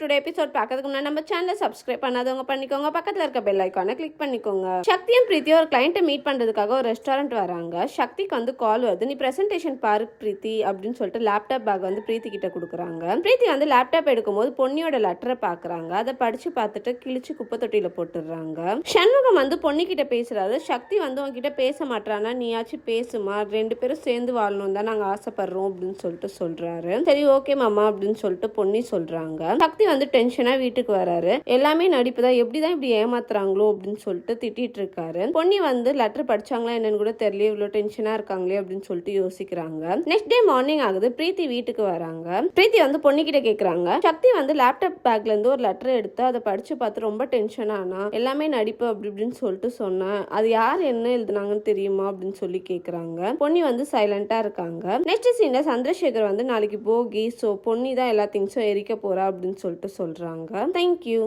Today episode பார்க்கறதுக்கு முன்னாடி நம்ம சேனலை சப்ஸ்கிரைப் பண்ணாதவங்க பண்ணிக்கோங்க. பக்கத்தில் இருக்க பெல் ஐக்கானை கிளிக் பண்ணிக்கோங்க. சக்தியும் பிரீத்தி ஒரு கிளைண்ட்டை மீட் பண்ணுறதுக்காக ஒரு ரெஸ்டாரண்ட் வராங்க. சக்திக்கு வந்து கால் வருது. நீ ப்ரெசன்டேஷன் பாரு பிரீத்தி அப்படின்னு சொல்லிட்டு லேப்டாப் பேக் வந்து பிரீத்தி கிட்ட கொடுக்குறாங்க. பிரீத்தி வந்து லேப்டாப் எடுக்கும்போது பொன்னியோட லெட்டரை பார்க்குறாங்க. அதை படிச்சு பார்த்துட்டு கிழிச்சு குப்பை தொட்டியில போட்டுடுறாங்க. சண்முகம் வந்து பொன்னிக்கிட்ட பேசுறாரு. சக்தி வந்து உன்கிட்ட பேச மாட்டானா நீயாச்சும் பேசுமா. ரெண்டு பேரும் சேர்ந்து வாழணும் தான் நாங்கள் ஆசைப்படுறோம் அப்படின்னு சொல்லிட்டு சொல்றாரு. சரி ஓகே மாமா அப்படின்னு சொல்லிட்டு பொன்னி சொல்றாங்க. சக்தி வந்து டென்ஷனா வீட்டுக்கு வராரு. எல்லாமே நடிப்பு தான். எப்படிதான் இப்படி ஏமாத்துறாங்களோ அப்படின்னு சொல்லிட்டு திட்டிட்டு இருக்காரு. பொன்னி வந்து லெட்டர் படிச்சாங்களா என்னன்னு கூட தெரியல. இவ்வளோ டென்ஷனா இருக்காங்களே அப்படின்னு சொல்லிட்டு யோசிக்கிறாங்க. நெக்ஸ்ட் டே மார்னிங் ஆகுது. பிரீத்தி வீட்டுக்கு வராங்க. பிரீத்தி வந்து பொன்னிக்கிட்ட கேக்குறாங்க. சக்தி வந்து லேப்டாப் பேக்ல இருந்து ஒரு லெட்டர் எடுத்து அதை படிச்சு பார்த்து ரொம்ப டென்ஷன் ஆனா எல்லாமே நடிப்பு அப்படி இப்படின்னு சொல்லிட்டு சொன்னேன் அது யார் என்ன எழுதுனாங்கன்னு தெரியுமா அப்படின்னு சொல்லி கேக்குறாங்க. பொன்னி வந்து சைலண்டா இருக்காங்க. நெக்ஸ்ட் சீன்ல சந்திரசேகர் வந்து நாளைக்கு போகி ஸோ பொன்னி தான் எல்லா திங்ஸும் எரிக்க போறா அப்படின்னு சொல்லிட்டு சொல்லிட்டு சொல்கிறாங்க தேங்க்யூ